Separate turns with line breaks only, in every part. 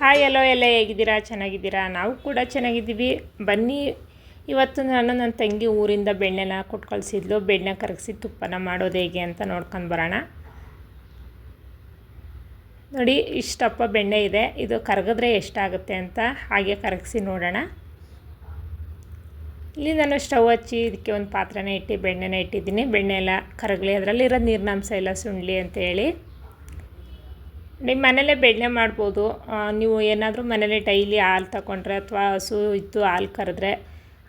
Hi ಎಲ್ಲೋ ಎಲ್ಲ ಹೇಗಿದ್ದೀರಾ? ಚೆನ್ನಾಗಿದ್ದೀರಾ? ನಾವು ಕೂಡ ಚೆನ್ನಾಗಿದ್ದೀವಿ. ಬನ್ನಿ. ಇವತ್ತು ನಾನು ನನ್ನ ತಂಗಿ ಊರಿಂದ ಬೆಣ್ಣೆನ ಕೊಟ್ಟು ಕಳಿಸಿದ್ಲು ಬೆಣ್ಣೆ ಕರಗಿಸಿ ತುಪ್ಪನ ಮಾಡೋದು ಹೇಗೆ ಅಂತ ನೋಡ್ಕೊಂಡು ಬರೋಣ. ನೋಡಿ, ಇಷ್ಟಪ್ಪ ಬೆಣ್ಣೆ ಇದೆ. ಇದು ಕರಗಿದ್ರೆ ಎಷ್ಟಾಗುತ್ತೆ ಅಂತ ಹಾಗೆ ಕರಗಿಸಿ ನೋಡೋಣ. ಇಲ್ಲಿ ನಾನು ಸ್ಟವ್ ಹಚ್ಚಿ ಇದಕ್ಕೆ ಒಂದು ಪಾತ್ರೆನ ಇಟ್ಟು ಬೆಣ್ಣೆನ ಇಟ್ಟಿದ್ದೀನಿ. ಬೆಣ್ಣೆ ಎಲ್ಲ ಕರಗಲಿ. ಅದರಲ್ಲಿರೋ ನೀರಿನಾಂಶ ಎಲ್ಲ ಸುಣ್ಲಿ ಅಂತ ಹೇಳಿ. ನಿಮ್ಮ ಮನೆಯಲ್ಲೇ ಬೆಣ್ಣೆ ಮಾಡ್ಬೋದು. ನೀವು ಏನಾದರೂ ಮನೇಲಿ ಡೈಲಿ ಹಾಲು ತಗೊಂಡ್ರೆ ಅಥವಾ ಹಸು ಇದ್ದು ಹಾಲು ಕರೆದ್ರೆ,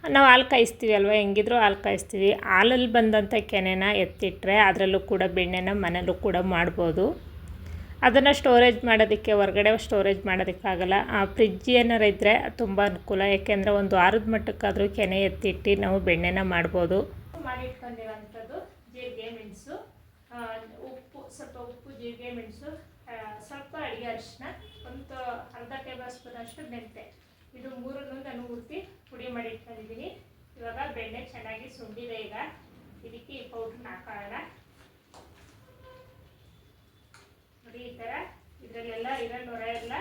ನಾವು ಹಾಲು ಕಾಯಿಸ್ತೀವಿ ಅಲ್ವಾ? ಹೆಂಗಿದ್ರು ಹಾಲು ಕಾಯಿಸ್ತೀವಿ. ಹಾಲಲ್ಲಿ ಬಂದಂಥ ಕೆನೆನ ಎತ್ತಿಟ್ಟರೆ ಅದರಲ್ಲೂ ಕೂಡ ಬೆಣ್ಣೆನ ಮನೆಯಲ್ಲೂ ಕೂಡ ಮಾಡ್ಬೋದು. ಅದನ್ನು ಸ್ಟೋರೇಜ್ ಮಾಡೋದಕ್ಕೆ, ಹೊರಗಡೆ ಸ್ಟೋರೇಜ್ ಮಾಡೋದಕ್ಕಾಗಲ್ಲ. ಆ, ಫ್ರಿಜ್ ಏನಾರು ಇದ್ದರೆ ತುಂಬ ಅನುಕೂಲ. ಯಾಕೆಂದರೆ ಒಂದು ವಾರದ ಮಟ್ಟಕ್ಕಾದರೂ ಕೆನೆ ಎತ್ತಿಟ್ಟು ನಾವು ಬೆಣ್ಣೆನ ಮಾಡ್ಬೋದು. ಮಾಡಿಟ್ಕೊಂಡಿರೋಂಥದ್ದು ಜೀರಿಗೆ, ಮೆಣಸು ಉಪ್ಪು, ಸ್ವಲ್ಪ ಉಪ್ಪು, ಜೀರಿಗೆ, ಮೆಣಸು ಸ್ವಲ್ಪ ಅಡುಗೆ ಅರಿಶಿನ ಒಂದು ಅರ್ಧ ಟೇಬಲ್ ಸ್ಪೂನ್ ಅಷ್ಟು ಮೆಂತೆ ಇದು ಮೂರನ್ನು ನಾನು ಉರ್ತಿ ಪುಡಿ ಮಾಡಿ ಇಟ್ಕೊಂಡಿದ್ದೀನಿ ಇವಾಗ ಬೆಣ್ಣೆ ಚೆನ್ನಾಗಿ ಸುಂಡಿದೆ ಈಗ. ಇದಕ್ಕೆ ಈ ಪೌಡ್ರನ್ನ ಹಾಕೋಣ. ನೋಡಿ, ಈ ಥರ ಇದರಲ್ಲೆಲ್ಲ ಇರೋ ನೊರೆ ಎಲ್ಲ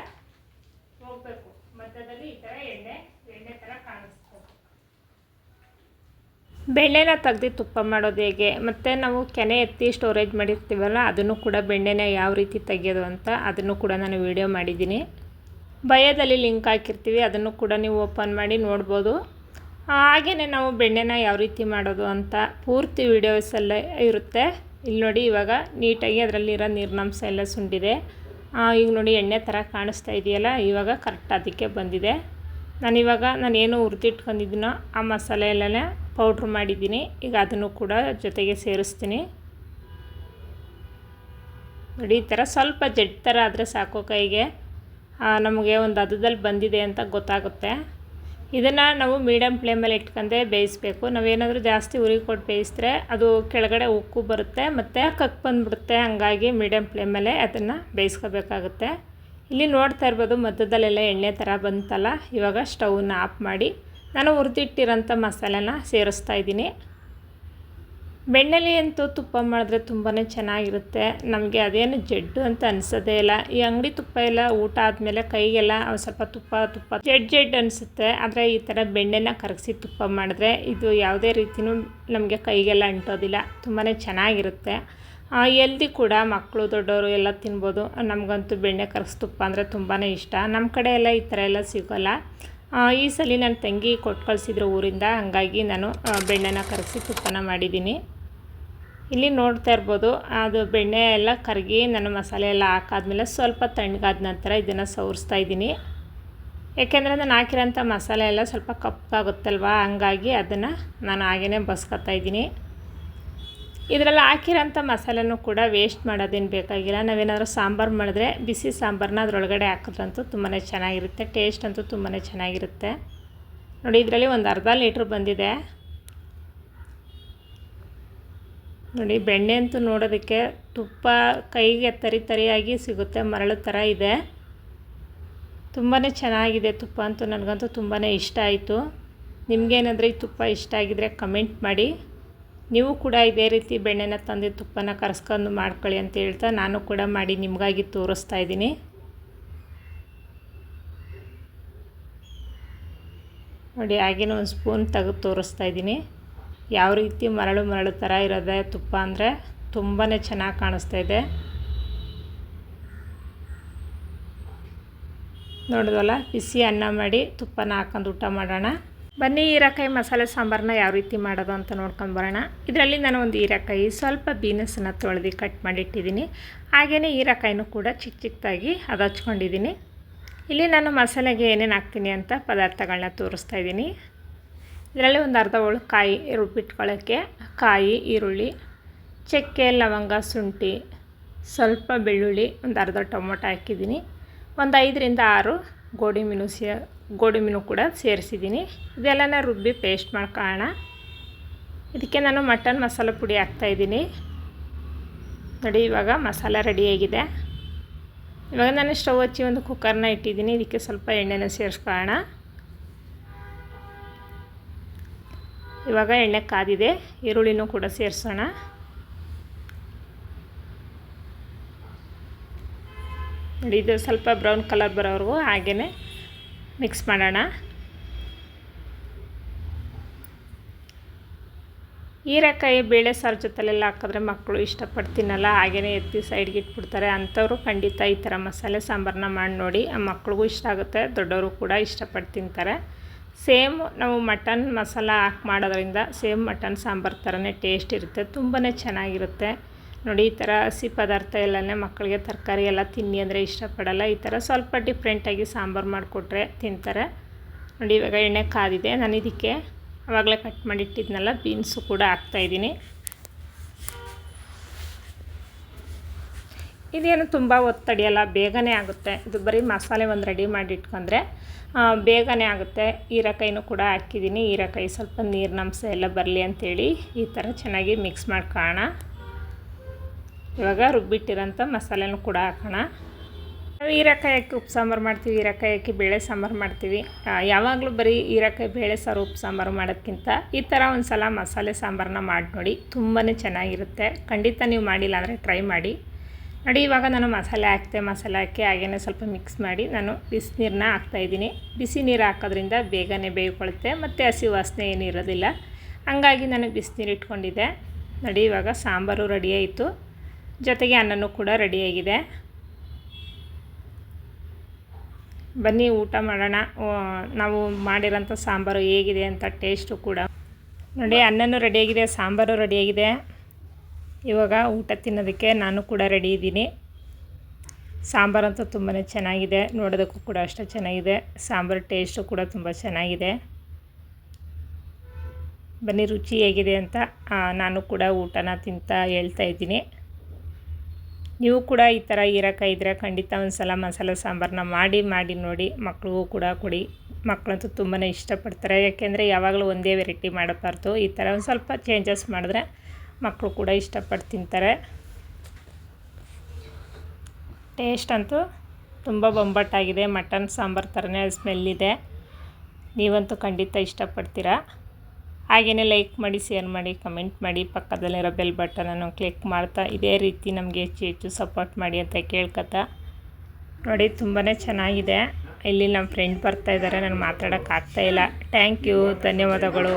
ಹೋಗಬೇಕು. ಮಧ್ಯದಲ್ಲಿ ಈ ಥರ ಎಣ್ಣೆ ಎಣ್ಣೆ ಥರ ಕಾಣಿಸ್ಬೇಕು ಬೆಣ್ಣೆನ ತೆಗ್ದು ತುಪ್ಪ ಮಾಡೋದು ಹೇಗೆ? ಮತ್ತು ನಾವು ಕೆನೆ ಎತ್ತಿ ಸ್ಟೋರೇಜ್ ಮಾಡಿರ್ತೀವಲ್ಲ, ಅದನ್ನು ಕೂಡ ಬೆಣ್ಣೆನ ಯಾವ ರೀತಿ ತೆಗೆಯೋದು ಅಂತ ಅದನ್ನು ಕೂಡ ನಾನು ವಿಡಿಯೋ ಮಾಡಿದ್ದೀನಿ. ಭಯದಲ್ಲಿ ಲಿಂಕ್ ಹಾಕಿರ್ತೀವಿ, ಅದನ್ನು ಕೂಡ ನೀವು ಓಪನ್ ಮಾಡಿ ನೋಡ್ಬೋದು. ಹಾಗೆಯೇ ನಾವು ಬೆಣ್ಣೆನ ಯಾವ ರೀತಿ ಮಾಡೋದು ಅಂತ ಪೂರ್ತಿ ವೀಡಿಯೋಸಲ್ಲೇ ಇರುತ್ತೆ. ಇಲ್ಲಿ ನೋಡಿ ಇವಾಗ ನೀಟಾಗಿ ಅದರಲ್ಲಿರೋ ನೀರಿನಾಂಶ ಎಲ್ಲ ಸುಂಡಿದೆ. ಈಗ ನೋಡಿ ಎಣ್ಣೆ ಥರ ಕಾಣಿಸ್ತಾ ಇದೆಯಲ್ಲ, ಇವಾಗ ಕರೆಕ್ಟ್ ಅದಕ್ಕೆ ಬಂದಿದೆ. ನಾನಿವಾಗ ನಾನೇನು ಹುರಿದಿಟ್ಕೊಂಡಿದ್ದೀನೋ ಆ ಮಸಾಲೆ ಎಲ್ಲನೇ ಪೌಡ್ರ್ ಮಾಡಿದ್ದೀನಿ. ಈಗ ಅದನ್ನು ಕೂಡ ಜೊತೆಗೆ ಸೇರಿಸ್ತೀನಿ. ನೋಡಿ, ಈ ಥರ ಸ್ವಲ್ಪ ಜಡ್ ಥರ ಆದರೆ ಸಾಕು ಕೈಗೆ. ನಮಗೆ ಒಂದು ಅದದಲ್ಲಿ ಬಂದಿದೆ ಅಂತ ಗೊತ್ತಾಗುತ್ತೆ. ಇದನ್ನು ನಾವು ಮೀಡಿಯಮ್ ಫ್ಲೇಮಲ್ಲಿ ಇಟ್ಕೊಂಡೆ ಬೇಯಿಸ್ಬೇಕು. ನಾವೇನಾದರೂ ಜಾಸ್ತಿ ಉರಿ ಕೊಟ್ಟು ಬೇಯಿಸಿದ್ರೆ ಅದು ಕೆಳಗಡೆ ಉಕ್ಕು ಬರುತ್ತೆ ಮತ್ತು ಕಕ್ ಬಂದುಬಿಡುತ್ತೆ. ಹಂಗಾಗಿ ಮೀಡಿಯಮ್ ಫ್ಲೇಮಲ್ಲೇ ಅದನ್ನು ಬೇಯಿಸ್ಕೋಬೇಕಾಗುತ್ತೆ. ಇಲ್ಲಿ ನೋಡ್ತಾ ಇರ್ಬೋದು ಮಧ್ಯದಲ್ಲೆಲ್ಲ ಎಣ್ಣೆ ಥರ ಬಂತಲ್ಲ. ಇವಾಗ ಸ್ಟವ್ನ ಆಫ್ ಮಾಡಿ ನಾನು ಹುರಿದಿಟ್ಟಿರೋಂಥ ಮಸಾಲೆನ ಸೇರಿಸ್ತಾ ಇದ್ದೀನಿ. ಬೆಣ್ಣೆಲಿ ಅಂತೂ ತುಪ್ಪ ಮಾಡಿದ್ರೆ ತುಂಬಾ ಚೆನ್ನಾಗಿರುತ್ತೆ. ನಮಗೆ ಅದೇನು ಜಡ್ಡು ಅಂತ ಅನಿಸೋದೇ ಇಲ್ಲ. ಈ ಅಂಗಡಿ ತುಪ್ಪ ಎಲ್ಲ ಊಟ ಆದಮೇಲೆ ಕೈಗೆಲ್ಲ ಸ್ವಲ್ಪ ತುಪ್ಪ ತುಪ್ಪ, ಜಡ್ ಜಡ್ ಅನಿಸುತ್ತೆ. ಆದರೆ ಈ ಥರ ಬೆಣ್ಣೆನ ಕರಗಿಸಿ ತುಪ್ಪ ಮಾಡಿದ್ರೆ ಇದು ಯಾವುದೇ ರೀತಿಯೂ ನಮಗೆ ಕೈಗೆಲ್ಲ ಅಂಟೋದಿಲ್ಲ. ತುಂಬಾ ಚೆನ್ನಾಗಿರುತ್ತೆ. ಎಲ್ದಿ ಕೂಡ ಮಕ್ಕಳು ದೊಡ್ಡವರು ಎಲ್ಲ ತಿನ್ಬೋದು. ನಮಗಂತೂ ಬೆಣ್ಣೆ ಕರಗಿಸಿ ತುಪ್ಪ ಅಂದರೆ ತುಂಬಾ ಇಷ್ಟ. ನಮ್ಮ ಕಡೆ ಎಲ್ಲ ಈ ಥರ ಎಲ್ಲ ಸಿಗೋಲ್ಲ. ಈ ಸಲ ನನ್ನ ತಂಗಿ ಕೊಟ್ಟು ಕಳಿಸಿದ್ರು ಊರಿಂದ, ಹಂಗಾಗಿ ನಾನು ಬೆಣ್ಣೆನ ಕರಗಿಸಿ ತುಪ್ಪನ ಮಾಡಿದ್ದೀನಿ. ಇಲ್ಲಿ ನೋಡ್ತಾ ಇರ್ಬೋದು, ಅದು ಬೆಣ್ಣೆ ಎಲ್ಲ ಕರಗಿ ನಾನು ಮಸಾಲೆ ಎಲ್ಲ ಹಾಕಾದ್ಮೇಲೆ ಸ್ವಲ್ಪ ತಣ್ಣಗಾದ ನಂತರ ಇದನ್ನು ಸವರಿಸ್ತಾ ಇದ್ದೀನಿ. ಏಕೆಂದರೆ ನಾನು ಹಾಕಿರೋಂಥ ಮಸಾಲೆ ಎಲ್ಲ ಸ್ವಲ್ಪ ಕಪ್ಪಾಗುತ್ತಲ್ವ? ಹಂಗಾಗಿ ಅದನ್ನು ನಾನು ಹಾಗೇ ಬಸ್ಕೊತಾ ಇದ್ದೀನಿ. ಇದರಲ್ಲಿ ಹಾಕಿರೋಂಥ ಮಸಾಲೆನೂ ಕೂಡ ವೇಸ್ಟ್ ಮಾಡೋದೇನು ಬೇಕಾಗಿಲ್ಲ. ನಾವೇನಾದರೂ ಸಾಂಬಾರು ಮಾಡಿದ್ರೆ ಬಿಸಿ ಸಾಂಬಾರನ್ನ ಅದರೊಳಗಡೆ ಹಾಕಿದ್ರಂತೂ ತುಂಬಾ ಚೆನ್ನಾಗಿರುತ್ತೆ. ಟೇಸ್ಟ್ ಅಂತೂ ತುಂಬಾ ಚೆನ್ನಾಗಿರುತ್ತೆ. ನೋಡಿ, ಇದರಲ್ಲಿ ಒಂದು ಅರ್ಧ ಲೀಟ್ರ್ ಬಂದಿದೆ. ನೋಡಿ, ಬೆಣ್ಣೆ ಅಂತೂ ನೋಡೋದಕ್ಕೆ ತುಪ್ಪ ಕೈಗೆ ತರಿ ತರಿಯಾಗಿ ಸಿಗುತ್ತೆ, ಮರಳು ಥರ ಇದೆ. ತುಂಬಾ ಚೆನ್ನಾಗಿದೆ ತುಪ್ಪ ಅಂತೂ. ನನಗಂತೂ ತುಂಬಾ ಇಷ್ಟ ಆಯಿತು. ನಿಮಗೇನಾದರೂ ಈ ತುಪ್ಪ ಇಷ್ಟ ಆಗಿದ್ದರೆ ಕಮೆಂಟ್ ಮಾಡಿ. ನೀವು ಕೂಡ ಇದೇ ರೀತಿ ಬೆಣ್ಣೆನ ತಂದು ತುಪ್ಪನ ಕರೆಸ್ಕೊಂಡು ಮಾಡ್ಕೊಳ್ಳಿ ಅಂತ ಹೇಳ್ತಾ ನಾನು ಕೂಡ ಮಾಡಿ ನಿಮಗಾಗಿ ತೋರಿಸ್ತಾ ಇದ್ದೀನಿ. ನೋಡಿ, ಹಾಗೇನೆ ಒಂದು ಸ್ಪೂನ್ ತೆಗೆದು ತೋರಿಸ್ತಾ ಇದ್ದೀನಿ. ಯಾವ ರೀತಿ ಮರಳು ಮರಳು ಥರ ಇರೋದೆ ತುಪ್ಪ ಅಂದರೆ ತುಂಬಾ ಚೆನ್ನಾಗಿ ಕಾಣಿಸ್ತಾ ಇದೆ. ನೋಡಿದ್ವಲ್ಲ, ಬಿಸಿ ಅನ್ನ ಮಾಡಿ ತುಪ್ಪನ ಹಾಕೊಂಡು ಊಟ ಮಾಡೋಣ. ಬನ್ನಿ ಹೀರೆಕಾಯಿ ಮಸಾಲೆ ಸಾಂಬಾರನ್ನ ಯಾವ ರೀತಿ ಮಾಡೋದು ಅಂತ ನೋಡ್ಕೊಂಡು ಬರೋಣ. ಇದರಲ್ಲಿ ನಾನು ಒಂದು ಹೀರೆಕಾಯಿ ಸ್ವಲ್ಪ ಬೀನಸನ್ನು ತೊಳೆದು ಕಟ್ ಮಾಡಿಟ್ಟಿದ್ದೀನಿ. ಹಾಗೆಯೇ ಹೀರೆಕಾಯಿನೂ ಕೂಡ ಚಿಕ್ಕ ಚಿಕ್ಕದಾಗಿ ಅದು ಹಚ್ಕೊಂಡಿದ್ದೀನಿ. ಇಲ್ಲಿ ನಾನು ಮಸಾಲೆಗೆ ಏನೇನು ಹಾಕ್ತೀನಿ ಅಂತ ಪದಾರ್ಥಗಳನ್ನ ತೋರಿಸ್ತಾ ಇದ್ದೀನಿ. ಇದರಲ್ಲಿ ಒಂದು ಅರ್ಧ ಹೋಳು ಕಾಯಿ ರುಬ್ಬಿಟ್ಕೊಳ್ಳೋಕ್ಕೆ ಕಾಯಿ, ಈರುಳ್ಳಿ, ಚಕ್ಕೆ, ಲವಂಗ, ಶುಂಠಿ, ಸ್ವಲ್ಪ ಬೆಳ್ಳುಳ್ಳಿ, ಒಂದು ಅರ್ಧ ಟೊಮೊಟೊ ಹಾಕಿದ್ದೀನಿ. ಒಂದು ಐದರಿಂದ ಆರು ಗೋಡಿ ಮೀನು ಸೇ ಗೋಡಿ ಮೀನು ಕೂಡ ಸೇರಿಸಿದ್ದೀನಿ. ಇದೆಲ್ಲನ ರುಬ್ಬಿ ಪೇಸ್ಟ್ ಮಾಡ್ಕೊಳ್ಳೋಣ ಇದಕ್ಕೆ ನಾನು ಮಟನ್ ಮಸಾಲೆ ಪುಡಿ ಹಾಕ್ತಾಯಿದ್ದೀನಿ ನೋಡಿ, ಇವಾಗ ಮಸಾಲ ರೆಡಿಯಾಗಿದೆ ಇವಾಗ ನಾನು ಸ್ಟವ್ ಹಚ್ಚಿ ಒಂದು ಕುಕ್ಕರ್ನ ಇಟ್ಟಿದ್ದೀನಿ. ಇದಕ್ಕೆ ಸ್ವಲ್ಪ ಎಣ್ಣೆನ ಸೇರಿಸ್ಕೊಳ್ಳೋಣ ಇವಾಗ ಎಣ್ಣೆ ಕಾದಿದೆ. ಈರುಳ್ಳಿನೂ ಕೂಡ ಸೇರಿಸೋಣ. ನೋಡಿ, ಇದು ಸ್ವಲ್ಪ ಬ್ರೌನ್ ಕಲರ್ ಬರೋವರೆಗೂ ಹಾಗೇ ಮಿಕ್ಸ್ ಮಾಡೋಣ. ಹೀರೆಕಾಯಿ ಬೇಳೆ ಸಾರು ಜೊತೆಲೆಲ್ಲ ಹಾಕಿದ್ರೆ ಮಕ್ಕಳು ಇಷ್ಟಪಟ್ಟು ತಿನ್ನಲ್ಲ ಹಾಗೆಯೇ ಎತ್ತಿ ಸೈಡ್ಗೆ ಇಟ್ಬಿಡ್ತಾರೆ. ಅಂಥವ್ರು ಖಂಡಿತ ಈ ಥರ ಮಸಾಲೆ ಸಾಂಬಾರನ್ನ ಮಾಡಿ ನೋಡಿ, ಆ ಮಕ್ಳಿಗೂ ಇಷ್ಟ ಆಗುತ್ತೆ, ದೊಡ್ಡವರು ಕೂಡ ಇಷ್ಟಪಟ್ಟು ತಿಂತಾರೆ. ಸೇಮ್ ನಾವು ಮಟನ್ ಮಸಾಲ ಹಾಕಿ ಮಾಡೋದ್ರಿಂದ ಸೇಮ್ ಮಟನ್ ಸಾಂಬಾರು ಥರನೇ ಟೇಸ್ಟ್ ಇರುತ್ತೆ ತುಂಬಾ ಚೆನ್ನಾಗಿರುತ್ತೆ. ನೋಡಿ, ಈ ಥರ ಹಸಿ ಪದಾರ್ಥ ಎಲ್ಲನೇ ಮಕ್ಕಳಿಗೆ ತರಕಾರಿ ಎಲ್ಲ ತಿನ್ನಿ ಅಂದರೆ ಇಷ್ಟಪಡಲ್ಲ. ಈ ಥರ ಸ್ವಲ್ಪ ಡಿಫ್ರೆಂಟಾಗಿ ಸಾಂಬಾರು ಮಾಡಿಕೊಟ್ರೆ ತಿಂತಾರೆ. ನೋಡಿ, ಇವಾಗ ಎಣ್ಣೆ ಕಾದಿದೆ. ನಾನು ಇದಕ್ಕೆ ಆವಾಗಲೇ ಕಟ್ ಮಾಡಿಟ್ಟಿದ್ನಲ್ಲ, ಬೀನ್ಸು ಕೂಡ ಹಾಕ್ತಾಯಿದ್ದೀನಿ ಇದೇನು ತುಂಬ ಒತ್ತಡಿಯಲ್ಲ, ಬೇಗನೆ ಆಗುತ್ತೆ. ಇದು ಬರೀ ಮಸಾಲೆ ಒಂದು ರೆಡಿ ಮಾಡಿ ಇಟ್ಕೊಂಡ್ರೆ ಬೇಗನೆ ಆಗುತ್ತೆ. ಹೀರೆಕಾಯಿನೂ ಕೂಡ ಹಾಕಿದ್ದೀನಿ. ಹೀರೆಕಾಯಿ ಸ್ವಲ್ಪ ನೀರಿನಂಶ ಎಲ್ಲ ಬರಲಿ ಅಂಥೇಳಿ ಈ ಥರ ಚೆನ್ನಾಗಿ ಮಿಕ್ಸ್ ಮಾಡ್ಕೊಳ್ಳೋಣ. ಇವಾಗ ರುಬ್ಬಿಟ್ಟಿರೋಂಥ ಮಸಾಲೆನೂ ಕೂಡ ಹಾಕೋಣ. ನಾವು ಹೀರೆಕಾಯಿ ಹಾಕಿ ಉಪ್ಪು ಸಾಂಬಾರು ಮಾಡ್ತೀವಿ ಹೀರೆಕಾಯಿ ಹಾಕಿ ಬೇಳೆ ಸಾಂಬಾರು ಮಾಡ್ತೀವಿ. ಯಾವಾಗಲೂ ಬರೀ ಹೀರೆಕಾಯಿ, ಬೇಳೆ, ಸಾರು, ಉಪ್ಪು ಸಾಂಬಾರು ಮಾಡೋದಕ್ಕಿಂತ ಈ ಥರ ಒಂದು ಸಲ ಮಸಾಲೆ ಸಾಂಬಾರನ್ನ ಮಾಡಿ ನೋಡಿ ತುಂಬಾ ಚೆನ್ನಾಗಿರುತ್ತೆ. ಖಂಡಿತ ನೀವು ಮಾಡಿಲ್ಲ ಅಂದರೆ ಟ್ರೈ ಮಾಡಿ. ನೋಡಿ, ಇವಾಗ ನಾನು ಮಸಾಲೆ ಹಾಕ್ತೆ, ಮಸಾಲೆ ಹಾಕಿ ಹಾಗೆಯೇ ಸ್ವಲ್ಪ ಮಿಕ್ಸ್ ಮಾಡಿ ನಾನು ಬಿಸಿನೀರನ್ನ ಹಾಕ್ತಾಯಿದ್ದೀನಿ ಬಿಸಿ ನೀರು ಹಾಕೋದ್ರಿಂದ ಬೇಗನೆ ಬೇಯ್ಕೊಳ್ಳುತ್ತೆ ಮತ್ತು ಹಸಿ ವಾಸನೆ ಏನೂ ಇರೋದಿಲ್ಲ. ಹಂಗಾಗಿ ನಾನು ಬಿಸಿನೀರು ಇಟ್ಕೊಂಡಿದ್ದೆ. ನೋಡಿ, ಇವಾಗ ಸಾಂಬಾರು ರೆಡಿಯಾಯಿತು ಜೊತೆಗೆ ಅನ್ನನೂ ಕೂಡ ರೆಡಿಯಾಗಿದೆ ಬನ್ನಿ, ಊಟ ಮಾಡೋಣ. ನಾವು ಮಾಡಿರೋಂಥ ಸಾಂಬಾರು ಹೇಗಿದೆ ಅಂತ ಟೇಸ್ಟು ಕೂಡ. ನೋಡಿ, ಅನ್ನನೂ ರೆಡಿಯಾಗಿದೆ ಸಾಂಬಾರು ರೆಡಿಯಾಗಿದೆ ಇವಾಗ ಊಟ ತಿನ್ನೋದಕ್ಕೆ ನಾನು ಕೂಡ ರೆಡಿ ಇದ್ದೀನಿ. ಸಾಂಬಾರಂತೂ ತುಂಬಾ ಚೆನ್ನಾಗಿದೆ. ನೋಡೋದಕ್ಕೂ ಕೂಡ ಅಷ್ಟೇ ಚೆನ್ನಾಗಿದೆ. ಸಾಂಬಾರು ಟೇಸ್ಟು ಕೂಡ ತುಂಬ ಚೆನ್ನಾಗಿದೆ. ಬನ್ನಿ, ರುಚಿ ಹೇಗಿದೆ ಅಂತ ನಾನು ಕೂಡ ಊಟನ ತಿಂತ ಹೇಳ್ತಾ ಇದ್ದೀನಿ. ನೀವು ಕೂಡ ಈ ಥರ ಹೀರೆಕಾಯಿ ಇದ್ದರೆ ಖಂಡಿತ ಒಂದು ಸಲ ಮಸಾಲೆ ಸಾಂಬಾರನ್ನ ಮಾಡಿ ಮಾಡಿ, ನೋಡಿ ಮಕ್ಕಳಿಗೂ ಕೂಡ ಕೊಡಿ. ಮಕ್ಕಳಂತೂ ತುಂಬಾ ಇಷ್ಟಪಡ್ತಾರೆ. ಯಾಕೆಂದರೆ ಯಾವಾಗಲೂ ಒಂದೇ ವೆರೈಟಿ ಮಾಡಬಾರ್ದು. ಈ ಥರ ಒಂದು ಸ್ವಲ್ಪ ಚೇಂಜಸ್ ಮಾಡಿದ್ರೆ ಮಕ್ಕಳು ಕೂಡ ಇಷ್ಟಪಟ್ಟು ತಿಂತಾರೆ. ಟೇಸ್ಟ್ ಅಂತೂ ತುಂಬ ಬೊಂಬಟ್ಟಾಗಿದೆ ಮಟನ್, ಸಾಂಬಾರು ಥರನೇ ಇದೆ. ನೀವಂತೂ ಖಂಡಿತ ಇಷ್ಟಪಡ್ತೀರಾ? ಹಾಗೆಯೇ ಲೈಕ್ ಮಾಡಿ ಶೇರ್ ಮಾಡಿ ಕಮೆಂಟ್ ಮಾಡಿ, ಪಕ್ಕದಲ್ಲಿರೋ ಬೆಲ್ ಬಟನನ್ನು ಕ್ಲಿಕ್ ಮಾಡ್ತಾ ಇದೇ ರೀತಿ ನಮಗೆ ಹೆಚ್ಚು ಹೆಚ್ಚು ಸಪೋರ್ಟ್ ಮಾಡಿ ಅಂತ ಕೇಳ್ಕೊತಾ. ನೋಡಿ ತುಂಬಾ ಚೆನ್ನಾಗಿದೆ. ಇಲ್ಲಿ ನಮ್ಮ ಫ್ರೆಂಡ್ ಬರ್ತಾ ಇದ್ದಾರೆ ನನಗೆ ಮಾತಾಡೋಕ್ಕಾಗ್ತಾಯಿಲ್ಲ ಥ್ಯಾಂಕ್ ಯು ಧನ್ಯವಾದಗಳು.